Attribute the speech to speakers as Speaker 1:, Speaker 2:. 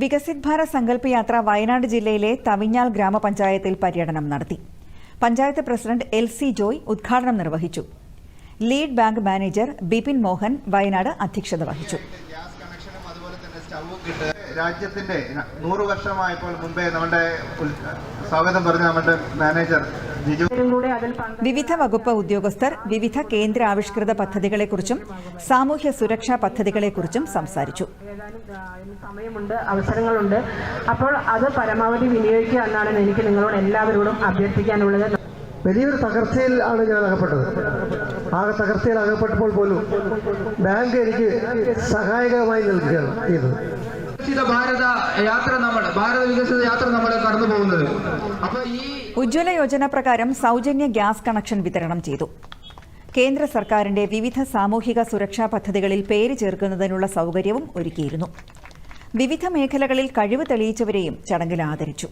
Speaker 1: വികസിത് ഭാരത് സങ്കല്പ യാത്ര വയനാട് ജില്ലയിലെ തവിഞ്ഞാൽ ഗ്രാമപഞ്ചായത്തിൽ പര്യടനം നടത്തി. Panchayat president L C Joy ഉദ്ഘാടനം നിർവഹിച്ചു. Lead bank manager Bipin Mohan Wayanad അധ്യക്ഷത വഹിച്ചു.
Speaker 2: രാജ്യത്തിന്റെ നൂറ് വർഷമായപ്പോൾ മുമ്പേ നമ്മുടെ സ്വാഗതം പറഞ്ഞ നമ്മുടെ മാനേജർ
Speaker 1: വിവിധ വകുപ്പ് ഉദ്യോഗസ്ഥർ വിവിധ കേന്ദ്ര ആവിഷ്കൃത പദ്ധതികളെക്കുറിച്ചും സാമൂഹ്യ സുരക്ഷാ പദ്ധതികളെക്കുറിച്ചും സംസാരിച്ചു.
Speaker 3: ഏതാനും സമയമുണ്ട് അവസരങ്ങളുണ്ട്. അപ്പോൾ അത് പരമാവധി വിനിയോഗിക്കുക എന്നാണ് എനിക്ക് നിങ്ങളോട് എല്ലാവരോടും അഭ്യർത്ഥിക്കാനുള്ളത്.
Speaker 4: വലിയൊരു തകർച്ചയിൽ ആണ് ഞാൻ അകപ്പെട്ടത്. ആ തകർച്ചയിൽ അകപ്പെട്ടപ്പോൾ പോലും ബാങ്ക് എനിക്ക് സഹായകമായി നൽകുകയാണ് ചെയ്തത്.
Speaker 5: ഭാരത യാത്ര നമ്മൾ ഭാരത യാത്ര നമ്മൾ ഈ
Speaker 1: ഉജ്ജ്വല യോജന പ്രകാരം സൗജന്യ ഗ്യാസ് കണക്ഷൻ വിതരണം ചെയ്തു. കേന്ദ്ര സർക്കാരിന്റെ വിവിധ സാമൂഹിക സുരക്ഷാ പദ്ധതികളിൽ പേര് ചേർക്കുന്നതിനുള്ള സൗകര്യവും ഒരുക്കിയിരുന്നു. വിവിധ മേഖലകളിൽ കഴിവ് തെളിയിച്ചവരെയും ചടങ്ങിൽ ആദരിച്ചു.